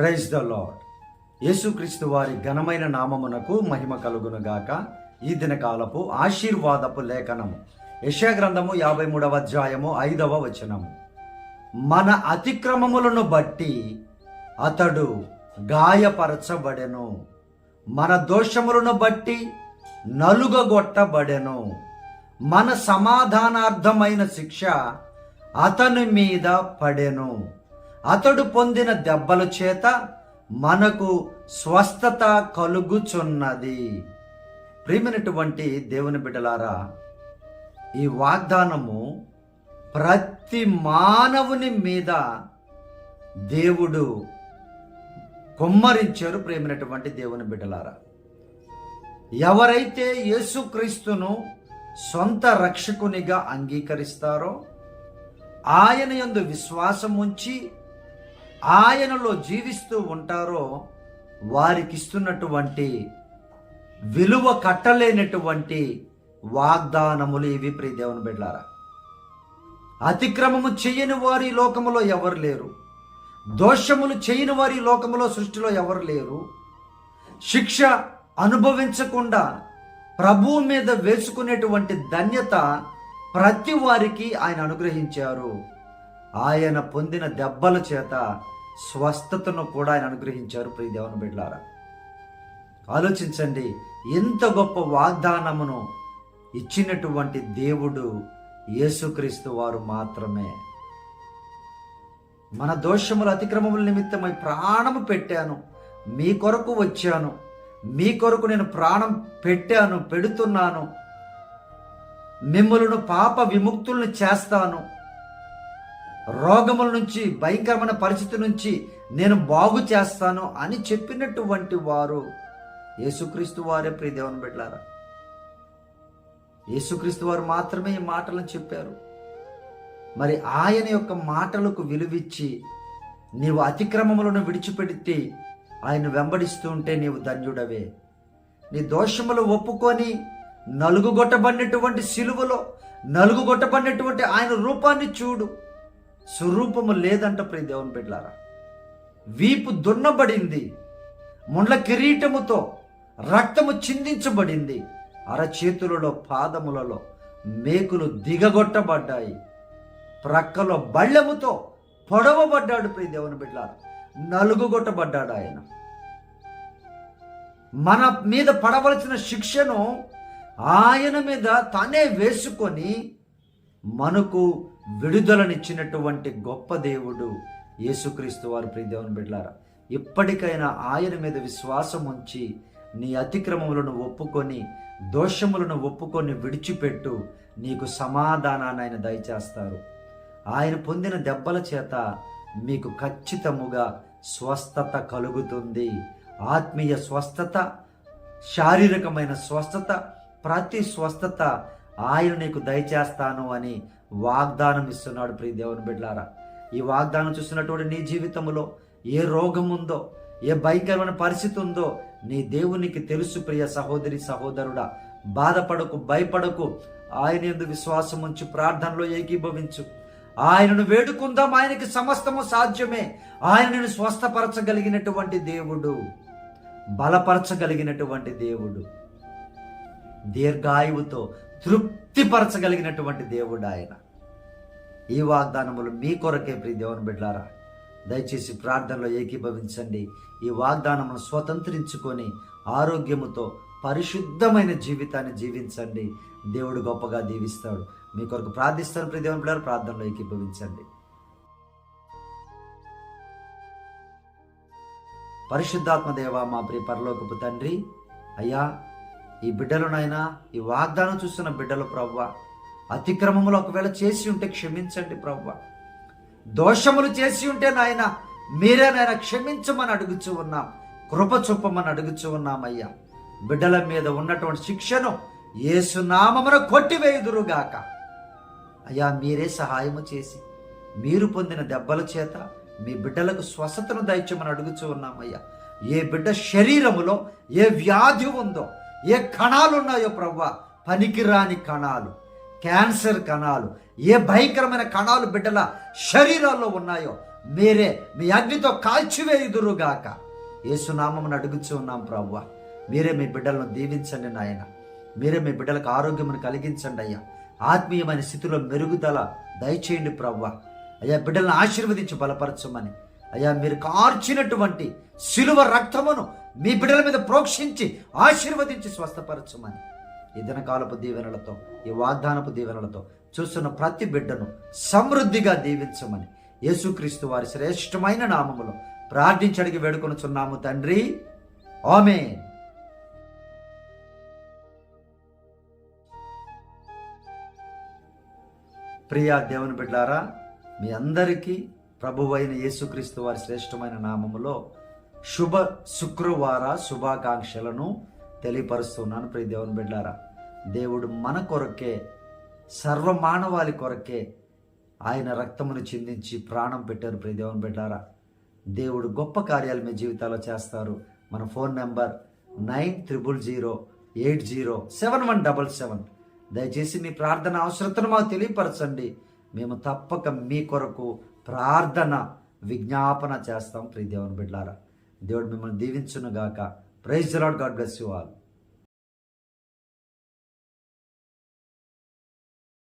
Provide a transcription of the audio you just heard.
Praise the lord యేసుక్రీస్తు వారి ఘనమైన నామమునకు మహిమ కలుగునుగాక. ఈ దినకాలపు ఆశీర్వాదపు లేఖనము. యశాగ్రంథము యాభై మూడవ అధ్యాయము ఐదవ వచనము. మన అతిక్రమములను బట్టి అతడు గాయపరచబడెను. మన దోషములను బట్టి నలుగగొట్టబడెను. మన సమాధానార్థమైన శిక్ష అతని మీద పడెను. అతడు పొందిన దెబ్బల చేత మనకు స్వస్థత కలుగుచున్నది. ప్రియమైనటువంటి దేవుని బిడ్డలారా ఈ వాగ్దానము ప్రతి మానవుని మీద దేవుడు కుమ్మరించారు ప్రేమైనటువంటి దేవుని బిడ్డలారా. ఎవరైతే యేసుక్రీస్తును సొంత రక్షకునిగా అంగీకరిస్తారో ఆయన యందు విశ్వాసం ఉంచి ఆయనలో జీవిస్తూ ఉంటారో వారికి ఇస్తున్నటువంటి విలువ కట్టలేనటువంటి వాగ్దానములు ఇవి ప్రియ దేవుని బిడ్డారా. అతిక్రమము చేయని వారి లోకములో ఎవరు లేరు. దోషములు చేయని వారి లోకములో సృష్టిలో ఎవరు లేరు. శిక్ష అనుభవించకుండా ప్రభువు మీద వేసుకునేటువంటి ధన్యత ప్రతి వారికి ఆయన అనుగ్రహించారు. ఆయన పొందిన దెబ్బల చేత స్వస్థతను కూడా ఆయన అనుగ్రహించారు ప్రియ దేవుని బిడ్డారా ఆలోచించండి ఎంత గొప్ప వాగ్దానమును ఇచ్చినటువంటి దేవుడు యేసుక్రీస్తు వారు మాత్రమే. మన దోషముల అతిక్రమముల నిమిత్తమై ప్రాణము పెట్టాను మీ కొరకు వచ్చాను మీ కొరకు నేను ప్రాణం పెట్టాను పెడుతున్నాను మిమ్మలను పాప విముక్తులను చేస్తాను రోగముల నుంచి భయంకరమైన పరిస్థితి నుంచి నేను బాగు చేస్తాను అని చెప్పినటువంటి వారు యేసుక్రీస్తు వారే ప్రియ దేవుని బిడ్డారా యేసుక్రీస్తు వారు మాత్రమే ఈ మాటలను చెప్పారు. మరి ఆయన యొక్క మాటలకు విలువిచ్చి నీవు అతిక్రమములను విడిచిపెడితే ఆయన వెంబడిస్తూ ఉంటే నీవు ధన్యుడవే. నీ దోషములు ఒప్పుకొని నలుగుగొట్టబడినటువంటి సిలువలో నలుగుగొట్టబడినటువంటి ఆయన రూపాన్ని చూడు. స్వరూపము లేదంట ప్రియ దేవుని బిడ్డారా వీపు దున్నబడింది ముండ్ల కిరీటముతో రక్తము చిందించబడింది అరచేతులలో పాదములలో మేకులు దిగగొట్టబడ్డాయి ప్రక్కలో బళ్ళెముతో పొడవబడ్డాడు ప్రియ దేవుని బిడ్డారా నలుగుగొట్టబడ్డాడు ఆయన. మన మీద పడవలసిన శిక్షను ఆయన మీద తానే వేసుకొని మనకు విడుదలనిచ్చినటువంటి గొప్ప దేవుడు యేసుక్రీస్తు వారు ప్రియ దేవుని బిడ్డారా ఇప్పటికైనా ఆయన మీద విశ్వాసం ఉంచి నీ అతిక్రమములను ఒప్పుకొని దోషములను ఒప్పుకొని విడిచిపెట్టు నీకు సమాధానాన్ని ఆయన దయచేస్తారు. ఆయన పొందిన దెబ్బల చేత మీకు ఖచ్చితముగా స్వస్థత కలుగుతుంది. ఆత్మీయ స్వస్థత శారీరకమైన స్వస్థత ప్రతి స్వస్థత ఆయన నీకు దయచేస్తాను అని వాగ్దానం ఇస్తున్నాడు ప్రియ దేవుని బిడ్లారా ఈ వాగ్దానం చూస్తున్నటువంటి నీ జీవితంలో ఏ రోగం ఉందో ఏ భయంకరమైన పరిస్థితి ఉందో నీ దేవునికి తెలుసు ప్రియ సహోదరి సహోదరుడా. బాధపడకు భయపడకు. ఆయన ఎందు విశ్వాసం ఉంచి ప్రార్థనలో ఏకీభవించు. ఆయనను వేడుకుందాం ఆయనకి సమస్తము సాధ్యమే. ఆయనను స్వస్థపరచగలిగినటువంటి దేవుడు బలపరచగలిగినటువంటి దేవుడు. దీర్ఘాయువుతో తృప్తిపరచగలిగినటువంటి దేవుడు ఆయన. ఈ వాగ్దానములు మీ కొరకే ప్రియ దేవుని బిడ్డారా. దయచేసి ప్రార్థనలో ఏకీభవించండి. ఈ వాగ్దానమును స్వతంత్రించుకొని ఆరోగ్యముతో పరిశుద్ధమైన జీవితాన్ని జీవించండి. దేవుడు గొప్పగా దీవిస్తాడు. మీ కొరకు ప్రార్థిస్తాను ప్రియ దేవుని బిడ్డారు ప్రార్థనలో ఏకీభవించండి. పరిశుద్ధాత్మ దేవ మా ప్రియ పరలోకపు తండ్రి అయ్యా ఈ బిడ్డలునైనా ఈ వాగ్దానం చూస్తున్న బిడ్డలు ప్రవ్వ అతిక్రమములు ఒకవేళ చేసి ఉంటే క్షమించండి ప్రవ్వ. దోషములు చేసి ఉంటే నాయన మీరే నాయన క్షమించమని అడుగుచూ ఉన్నాం కృప చూపమని అడుగుచూ ఉన్నామయ్యా. బిడ్డల మీద ఉన్నటువంటి శిక్షను ఏసునామమున కొట్టివేయుదురుగాక. అయ్యా మీరే సహాయము చేసి మీరు పొందిన దెబ్బల చేత మీ బిడ్డలకు స్వస్థతను దయచమని అడుగుచూ ఉన్నామయ్యా. ఏ బిడ్డ శరీరములో ఏ వ్యాధి ఉందో ఏ కణాలు ఉన్నాయో ప్రవ్వ? పనికిరాని కణాలు క్యాన్సర్ కణాలు. ఏ భయంకరమైన కణాలు బిడ్డల శరీరాల్లో ఉన్నాయో మీరే మీ అగ్నితో కాల్చివేయుదురుగాక. ఏసునామమును అడుగుచూ ఉన్నాం ప్రవ్వ. మీరే మీ బిడ్డలను దీవించండి నాయన. మీరే మీ బిడ్డలకు ఆరోగ్యమును కలిగించండి అయ్యా. ఆత్మీయమైన స్థితిలో మెరుగుదల దయచేయండి ప్రవ్వ. అయ్యా బిడ్డలను ఆశీర్వదించి బలపరచమని. అయ్యా మీరు కార్చినటువంటి శిలువ రక్తమును మీ బిడ్డల మీద ప్రోక్షించి ఆశీర్వదించి స్వస్థపరచమని. ఈ దినకాలపు దీవెనలతో ఈ వాగ్దానపు దీవెనలతో చూస్తున్న ప్రతి బిడ్డను సమృద్ధిగా దీవించమని యేసుక్రీస్తు వారి శ్రేష్టమైన నామములో ప్రార్థించడికి వేడుకొనుచున్నాము తండ్రి. ఆమె ప్రియా దేవుని బిడ్డారా మీ అందరికీ ప్రభువైన యేసుక్రీస్తు వారి శ్రేష్టమైన నామములో శుభ శుక్రవార శుభాకాంక్షలను తెలియపరుస్తున్నాను ప్రియ దేవుని బిడ్డారా దేవుడు మన కొరకే సర్వమానవాళి కొరకే ఆయన రక్తమును చిందించి ప్రాణం పెట్టారు ప్రియ దేవుని బిడ్డారా దేవుడు గొప్ప కార్యాలు మీ జీవితాల్లో చేస్తారు. మన phone number nine triple zero eight zero seven one double seven. దయచేసి మీ ప్రార్థన అవసరతను మాకు తెలియపరచండి. మేము తప్పక మీ కొరకు ప్రార్థన విజ్ఞాపన చేస్తాం ప్రియదేవన్ దేవుని బిడ్డారా దేవుడు మిమ్మల్ని దీవించునుగాక. Praise Lord God bless you all